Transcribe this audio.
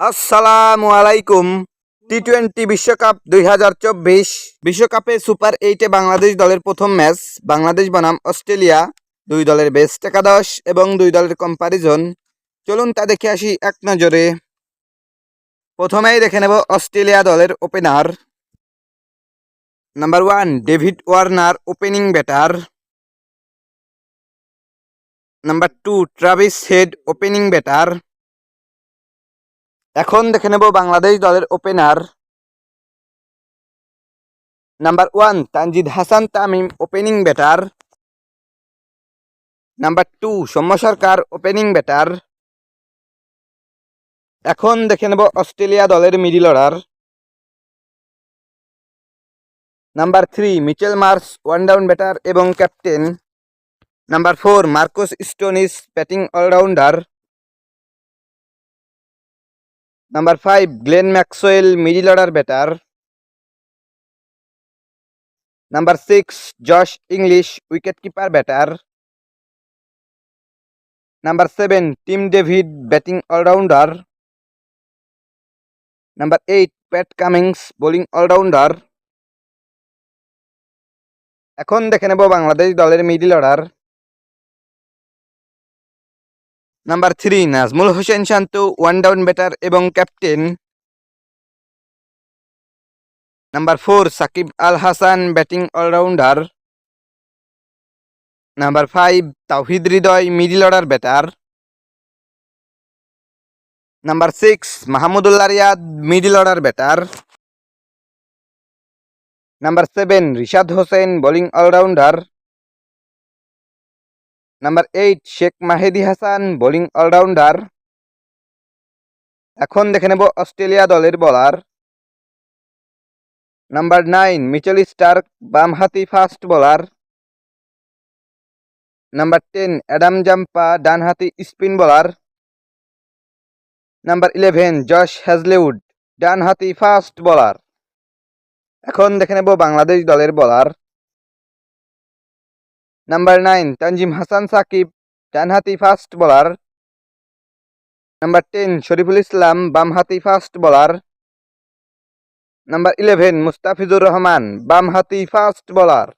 আসসালামু আলাইকুম। T twenty বিশ্বকাপ দুই হাজার চব্বিশ বিশ্বকাপে সুপার এইটে বাংলাদেশ দলের প্রথম ম্যাচ। বাংলাদেশ বনাম অস্ট্রেলিয়া। দুই দলের বেস্ট একাদশ এবং দুই দলের কম্পারিজন চলুন তা দেখে আসি এক নজরে। প্রথমেই দেখে নেব অস্ট্রেলিয়া দলের opener number one David Warner opening batter number two Travis Head opening batter এখন দেখে নেব বাংলাদেশ দলের opener number one Tanzid Hasan Tamim opening batter number two Soumya Sarkar opening batter এখন দেখে নেব অস্ট্রেলিয়া দলের middle order number three Mitchell Marsh one down batter এবং captain number four Marcus Stoinis batting allrounder number five Glenn Maxwell middle order batter number six Josh Inglis wicket keeper batter number seven Tim David batting allrounder number eight Pat Cummins bowling allrounder এখন দেখে নেব বাংলাদেশ দলের middle order number three Najmul Hossain Shanto one down batter এবং captain number four Shakib Al Hasan batting allrounder number five Towhid Hridoy middle order batter number six Mahmudullah Riyad middle order batter number seven Rishad Hossain bowling allrounder number eight Sheikh Mahedi Hasan bowling allrounder এখন দেখে নেব Australia দলের bowler number nine Mitchell Starc বামহাতি fast bowler number ten Adam Zampa ডানহাতি spin bowler number eleven Josh Hazlewood ডানহাতি fast bowler এখন দেখে নেব বাংলাদেশ দলের bowler number nine Tanzim Hasan Sakib ডানহাতি fast bowler number ten Shoriful Islam বামহাতি fast bowler number eleven Mustafizur Rahman বামহাতি fast bowler